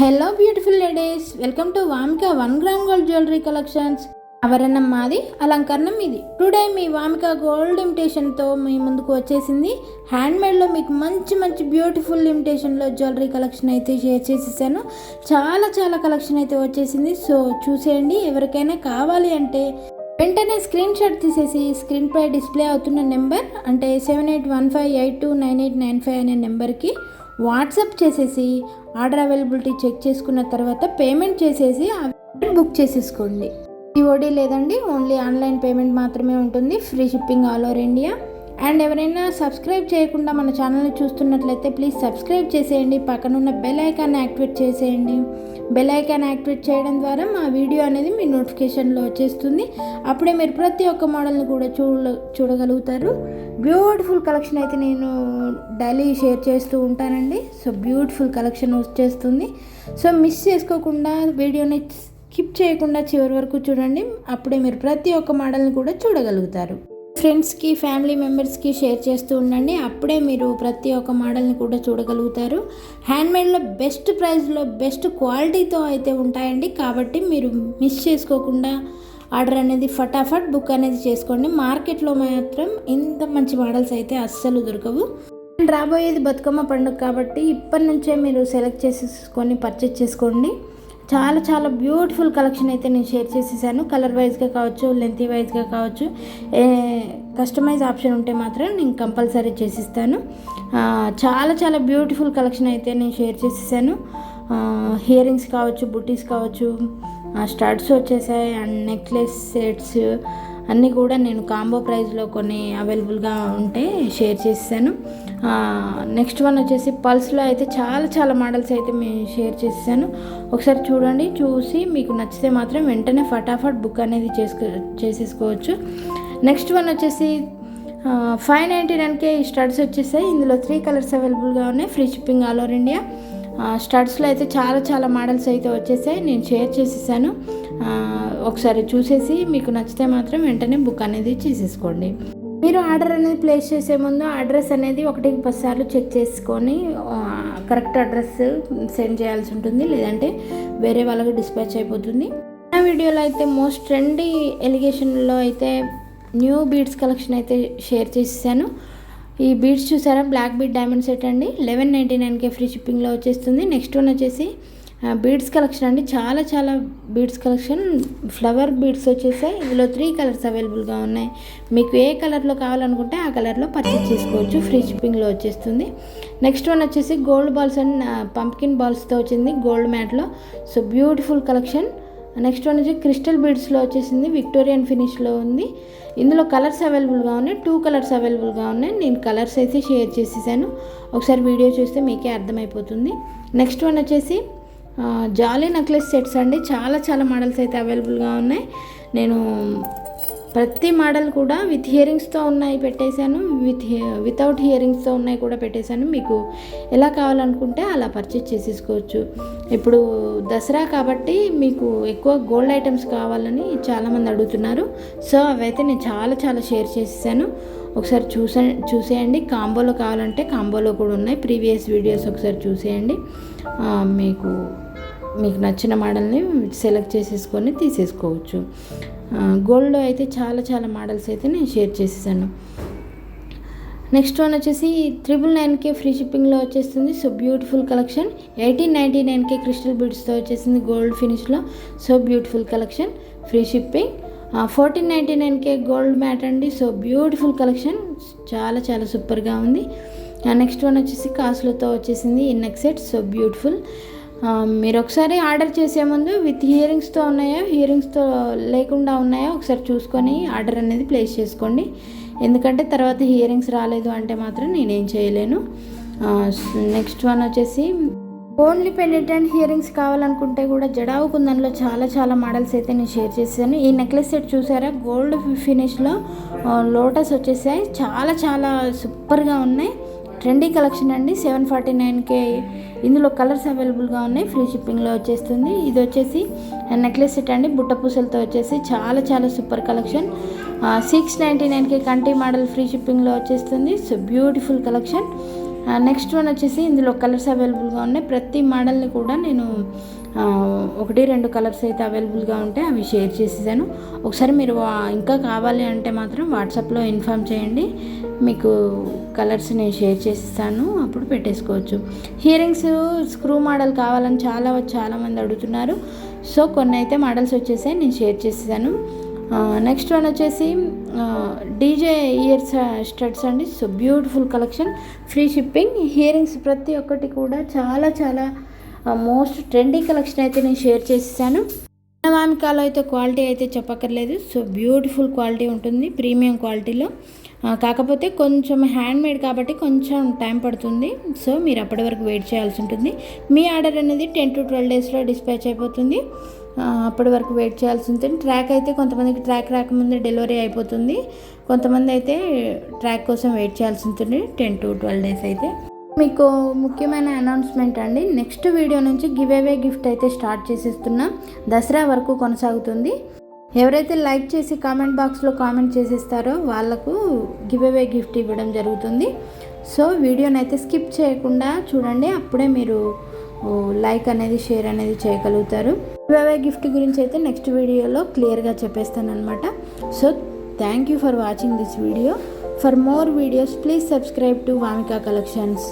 Hello beautiful ladies welcome to Vamika one gram gold jewellery collections అవరణం మాది అలంకరణం ఇది. Today మీ Vamika gold ఇమిటేషన్తో మీ ముందుకు వచ్చేసింది. హ్యాండ్మేడ్లో మీకు మంచి మంచి బ్యూటిఫుల్ ఇమిటేషన్లో జ్యువెలరీ కలెక్షన్ అయితే షేర్ చేసేసాను. చాలా చాలా కలెక్షన్ అయితే వచ్చేసింది. సో చూసేయండి ఎవరికైనా కావాలి అంటే వెంటనే స్క్రీన్ షాట్ తీసేసి స్క్రీన్పై డిస్ప్లే అవుతున్న నెంబర్ అంటే seven eight one five eight two nine eight nine five అనే నెంబర్కి వాట్సాప్ చేసేసి ఆర్డర్ అవైలబిలిటీ చెక్ చేసుకున్న తర్వాత పేమెంట్ చేసేసి బుక్ చేసేసుకోండి. ఈఓడి లేదండి ఓన్లీ ఆన్లైన్ పేమెంట్ మాత్రమే ఉంటుంది. Free shipping all over India. And ఎవరైనా సబ్స్క్రైబ్ చేయకుండా మన ఛానల్ని చూస్తున్నట్లయితే ప్లీజ్ సబ్స్క్రైబ్ చేసేయండి. పక్కనున్న బెల్ ఐకాన్ యాక్టివేట్ చేసేయండి. బెల్ ఐకాన్ యాక్టివేట్ చేయడం ద్వారా మా వీడియో అనేది మీ నోటిఫికేషన్లో వచ్చేస్తుంది. అప్పుడే మీరు ప్రతి ఒక్క మోడల్ని కూడా చూడ చూడగలుగుతారు. బ్యూటిఫుల్ కలెక్షన్ అయితే నేను డైలీ షేర్ చేస్తూ ఉంటానండి. సో బ్యూటిఫుల్ కలెక్షన్ వచ్చేస్తుంది. సో మిస్ చేసుకోకుండా వీడియోని స్కిప్ చేయకుండా చివరి వరకు చూడండి. అప్పుడే మీరు ప్రతి ఒక్క మోడల్ని కూడా చూడగలుగుతారు. ఫ్రెండ్స్కి ఫ్యామిలీ మెంబర్స్కి షేర్ చేస్తూ ఉండండి. అప్పుడే మీరు ప్రతి ఒక్క మోడల్ని కూడా చూడగలుగుతారు. హ్యాండ్మేడ్లో బెస్ట్ ప్రైస్లో బెస్ట్ క్వాలిటీతో అయితే ఉంటాయండి. కాబట్టి మీరు మిస్ చేసుకోకుండా ఆర్డర్ అనేది ఫటాఫట్ బుక్ అనేది చేసుకోండి. మార్కెట్లో మాత్రం ఇంత మంచి మోడల్స్ అయితే అస్సలు దొరకవు. రాబోయేది బతుకమ్మ పండుగ కాబట్టి ఇప్పటి నుంచే మీరు సెలెక్ట్ చేసేసుకొని పర్చేస్ చేసుకోండి. చాలా చాలా బ్యూటిఫుల్ కలెక్షన్ అయితే నేను షేర్ చేసేసాను. కలర్ వైజ్గా కావచ్చు లెంత్ వైజ్గా కావచ్చు. కస్టమైజ్ ఆప్షన్ ఉంటే మాత్రం నేను కంపల్సరీ చేసిస్తాను. చాలా చాలా బ్యూటిఫుల్ కలెక్షన్ అయితే నేను షేర్ చేసేసాను. హియరింగ్స్ కావచ్చు బుటీస్ కావచ్చు స్టడ్స్ వచ్చేసాయి అండ్ నెక్లెస్ సెట్స్ అన్నీ కూడా నేను కాంబో ప్రైస్లో కొన్ని అవైలబుల్గా ఉంటే షేర్ చేశాను నెక్స్ట్ వన్ వచ్చేసి పల్స్లో అయితే చాలా చాలా మోడల్స్ అయితే మేము షేర్ చేశాను ఒకసారి చూడండి చూసి మీకు నచ్చితే మాత్రం వెంటనే ఫటాఫట్ బుక్ అనేది చేసుకో చేసేసుకోవచ్చు. నెక్స్ట్ వన్ వచ్చేసి ఫైవ్ నైంటీ నైన్కే ఈ స్టడ్స్ వచ్చేసాయి. ఇందులో త్రీ కలర్స్ అవైలబుల్గా ఉన్నాయి. Free shipping all over India. స్టడ్స్లో అయితే చాలా చాలా మోడల్స్ అయితే వచ్చేసాయి. నేను షేర్ చేసేసాను. ఒకసారి చూసేసి మీకు నచ్చితే మాత్రం వెంటనే బుక్ అనేది చేసేసుకోండి. మీరు ఆర్డర్ అనేది ప్లేస్ చేసే ముందు అడ్రస్ అనేది ఒకటి పది సార్లు చెక్ చేసుకొని కరెక్ట్ అడ్రస్ సెండ్ చేయాల్సి ఉంటుంది. లేదంటే వేరే వాళ్ళకి డిస్పాచ్ అయిపోతుంది. నా వీడియోలో అయితే మోస్ట్ ట్రెండీ ఎలిగేషన్లో అయితే న్యూ బీడ్స్ కలెక్షన్ అయితే షేర్ చేసేసాను. ఈ బీడ్స్ చూసారా? బ్లాక్ బీడ్ డైమండ్ సెట్ అండి. లెవెన్ నైంటీ నైన్కే ఫ్రీ షిప్పింగ్లో వచ్చేస్తుంది. నెక్స్ట్ వన్ వచ్చేసి బీడ్స్ కలెక్షన్ అండి. చాలా చాలా బీడ్స్ కలెక్షన్ ఫ్లవర్ బీడ్స్ వచ్చేసాయి. ఇందులో త్రీ కలర్స్ అవైలబుల్గా ఉన్నాయి. మీకు ఏ కలర్లో కావాలనుకుంటే ఆ కలర్లో పర్చేస్ చేసుకోవచ్చు. ఫ్రీ షిప్పింగ్లో వచ్చేస్తుంది. నెక్స్ట్ వన్ వచ్చేసి గోల్డ్ బాల్స్ అండ్ పంప్కిన్ బాల్స్తో వచ్చింది. Gold మ్యాట్లో so beautiful collection next one వచ్చి క్రిస్టల్ బీడ్స్లో వచ్చేసింది విక్టోరియన్ ఫినిష్లో ఉంది. ఇందులో కలర్స్ అవైలబుల్గా ఉన్నాయి. టూ కలర్స్ అవైలబుల్గా ఉన్నాయి. నేను కలర్స్ అయితే షేర్ చేసేసాను. ఒకసారి వీడియో చూస్తే మీకే అర్థమైపోతుంది. నెక్స్ట్ వన్ వచ్చేసి జాలీ నెక్లెస్ సెట్స్ అండి. చాలా చాలా మోడల్స్ అయితే అవైలబుల్గా ఉన్నాయి. నేను ప్రతి మోడల్ కూడా విత్ హియరింగ్స్తో ఉన్నాయి పెట్టేశాను. విత్ వితౌట్ హియరింగ్స్తో ఉన్నాయి కూడా పెట్టేశాను. మీకు ఎలా కావాలనుకుంటే అలా పర్చేస్ చేసేసుకోవచ్చు. ఇప్పుడు దసరా కాబట్టి మీకు ఎక్కువ గోల్డ్ ఐటమ్స్ కావాలని చాలామంది అడుగుతున్నారు. సో అవైతే నేను చాలా చాలా షేర్ చేసేసాను. ఒకసారి చూసే చూసేయండి. కాంబోలో కావాలంటే కాంబోలో కూడా ఉన్నాయి. ప్రీవియస్ వీడియోస్ ఒకసారి చూసేయండి. మీకు మీకు నచ్చిన మోడల్ని సెలెక్ట్ చేసేసుకొని తీసేసుకోవచ్చు. గోల్డ్లో అయితే చాలా చాలా మోడల్స్ అయితే నేను షేర్ చేసేసాను. నెక్స్ట్ వన్ వచ్చేసి త్రిబుల్ నైన్కే ఫ్రీ షిప్పింగ్లో వచ్చేస్తుంది. So beautiful collection. Eighteen ninety నైన్కే crystal బీడ్స్తో వచ్చేసింది gold ఫినిష్లో. So beautiful collection. Free shipping. Fourteen ninety నైన్కే gold matte అండి. So beautiful collection. చాలా చాలా సూపర్గా ఉంది. నెక్స్ట్ వన్ వచ్చేసి కాసులతో వచ్చేసింది ఇన్నెక్ సెట్ సో బ్యూటిఫుల్. మీరు ఒకసారి ఆర్డర్ చేసే ముందు విత్ హియరింగ్స్తో ఉన్నాయో? హియరింగ్స్తో లేకుండా ఉన్నాయో? ఒకసారి చూసుకొని ఆర్డర్ అనేది ప్లేస్ చేసుకోండి. ఎందుకంటే తర్వాత హియరింగ్స్ రాలేదు అంటే మాత్రం నేనేం చేయలేను. నెక్స్ట్ వన్ వచ్చేసి ఓన్లీ పెండెంట్ అండ్ హియరింగ్స్ కావాలనుకుంటే కూడా జడావు కుందన్లో చాలా చాలా మోడల్స్ అయితే నేను షేర్ చేశాను. ఈ నెక్లెస్ సెట్ చూసారా? గోల్డ్ ఫినిష్లో లోటస్ వచ్చేసాయి. చాలా చాలా సూపర్గా ఉన్నాయి. ట్రెండీ కలెక్షన్ అండి సెవెన్ ఫార్టీ నైన్కే ఇందులో కలర్స్ అవైలబుల్గా ఉన్నాయి. ఫ్రీ షిప్పింగ్లో వచ్చేస్తుంది. ఇది వచ్చేసి నెక్లెస్ సెట్ అండి. బుట్ట పూసలతో వచ్చేసి చాలా చాలా సూపర్ కలెక్షన్. సిక్స్ నైంటీ నైన్కే కంటి మోడల్ ఫ్రీ షిప్పింగ్లో వచ్చేస్తుంది. So beautiful collection. Next one వచ్చేసి ఇందులో కలర్స్ అవైలబుల్గా ఉన్నాయి. ప్రతి మోడల్ని కూడా నేను ఒకటి రెండు కలర్స్ అయితే అవైలబుల్గా ఉంటే అవి షేర్ చేసేసాను. ఒకసారి మీరు వా- ఇంకా కావాలి అంటే మాత్రం వాట్సాప్లో ఇన్ఫామ్ చేయండి. మీకు కలర్స్ నేను షేర్ చేసిస్తాను అప్పుడు పెట్టేసుకోవచ్చు. హియరింగ్స్ స్క్రూ మోడల్ కావాలని చాలా చాలామంది అడుగుతున్నారు. సో కొన్ని అయితే మోడల్స్ వచ్చేసాయి నేను షేర్ చేసేసాను. నెక్స్ట్ వన్ వచ్చేసి డీజే ఇయర్స్ స్టడ్స్ అండి. So beautiful collection free shipping. Earrings ప్రతి ఒక్కటి కూడా చాలా చాలా మోస్ట్ ట్రెండీ కలెక్షన్ అయితే నేను షేర్ చేసేసాను. వామికాలో అయితే క్వాలిటీ అయితే చెప్పక్కర్లేదు. సో బ్యూటిఫుల్ క్వాలిటీ ఉంటుంది ప్రీమియం క్వాలిటీలో కాకపోతే కొంచెం హ్యాండ్ మేడ్ కాబట్టి కొంచెం టైం పడుతుంది. సో మీరు అప్పటి వరకు వెయిట్ చేయాల్సి ఉంటుంది. మీ ఆర్డర్ అనేది టెన్ టు ట్వెల్వ్ డేస్లో డిస్పాచ్ అయిపోతుంది. అప్పటి వరకు వెయిట్ చేయాల్సి ఉంటుంది. ట్రాక్ అయితే కొంతమందికి ట్రాక్ రాకముందే డెలివరీ అయిపోతుంది. కొంతమంది అయితే ట్రాక్ కోసం వెయిట్ చేయాల్సి ఉంటుంది. టెన్ టు ట్వెల్వ్ డేస్ అయితే. మీకు ముఖ్యమైన అనౌన్స్మెంట్ అండి. నెక్స్ట్ వీడియో నుంచి గివ్ అవే గిఫ్ట్ అయితే స్టార్ట్ చేసేస్తున్నాం. దసరా వరకు కొనసాగుతుంది. ఎవరైతే లైక్ చేసి కామెంట్ బాక్స్లో కామెంట్ చేసేస్తారో వాళ్ళకు గివ్ అవే గిఫ్ట్ ఇవ్వడం జరుగుతుంది. సో వీడియోని అయితే స్కిప్ చేయకుండా చూడండి. అప్పుడే మీరు లైక్ అనేది షేర్ అనేది చేయగలుగుతారు. గివ్ అవే గిఫ్ట్ గురించి అయితే నెక్స్ట్ వీడియోలో క్లియర్గా చెప్పేస్తాను అనమాట so thank you for watching this video for more videos please subscribe to Vamika collections